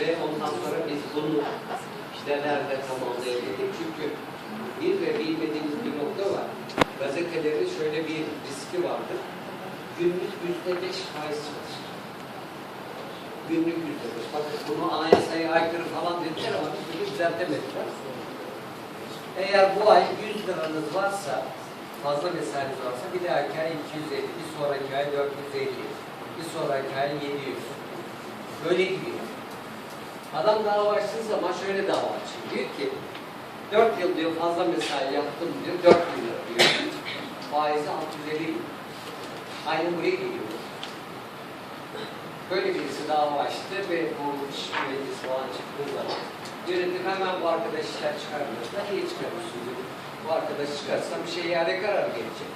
Ve ondan sonra biz bunu işte nerede tamamlayabildik. Çünkü bir ve bilmediğimiz bir nokta var. Gazetelerin şöyle bir riski vardır. Günlük yüzde beş faiz çalışır. Günlük yüzde beş. Bakın bunu anayasaya aykırı falan dediler ama bir türlü düzeltemediler. Eğer bu ay 100 liranız varsa, fazla mesainiz varsa bir dahaki ay 250, bir sonraki ay 450, bir sonraki ay 700. Böyle gidiyor. Adam dava açtığı zaman şöyle dava açıyor. Diyor ki 4 yıl diyor fazla mesai yaptım diyor, 4 bin lira diyor. Faizi 650 bin. Aynı buraya geliyor. Böyle birisi dava açtı ve bu iş meclisi falan çıktığı zaman yönetim hemen bu arkadaş işler çıkarmıyorsa niye çıkarıyorsun diyor. Bu arkadaş çıkarsa bir şey yerde karar gelecek.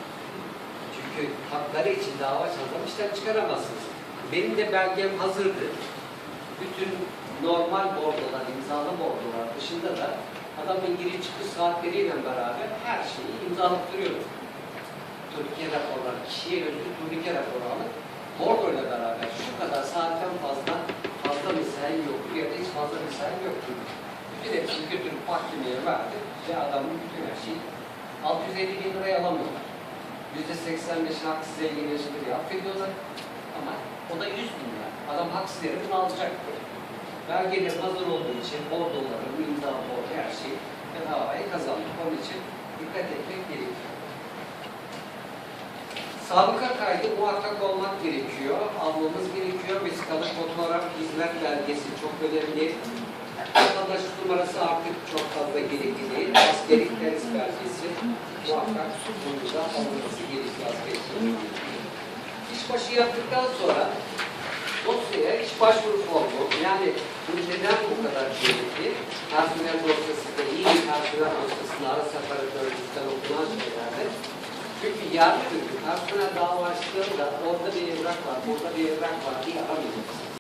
Çünkü hakları için dava açan işten çıkaramazsınız. Benim de belgem hazırdı. Bütün normal bordolar, imzalı bordolar dışında da adamın giriş çıkış saatleriyle beraber her şeyi imzalattırıyorum. Türkiye raporları, kişiye özgü Türkiye raporu alıp bordoyla beraber şu kadar saatten fazla fazla mesai yok ya da hiç fazla mesai yok. Bütün hepsini götürüp mahkemeye verdi ve adamın bütün her şeyi 650 bin liraya alamıyorlar. Yüzde 85 haksız zenginleştiriyor, affediyorlar. Ama o da 100 bin lira. Adam haksız yere bunu alacaktı. Belgeler hazır olduğu için bordoların, imza bordu her şey ve davayı kazandık. Onun için dikkat etmek gerekiyor. Sabıka kaydı muhakkak olmak gerekiyor, almamız gerekiyor. Vesikalı fotoğraf, hizmet belgesi çok önemli. Vatandaş numarası artık çok fazla gerekli değil. Askerlik ders belgesi muhakkak sunumda alınması gerekiyor İşbaşı yaptıktan sonra dosyaya iş başvuru formu, yani bu neden bu kadar gerekli? Personel dosyası da iyi bir personel dosyasını ara seferi bölgesinden okunan şeylerdir. Çünkü öbür gün personel dava açtığında orada bir evrak var, burada bir evrak var diye aramayacağız.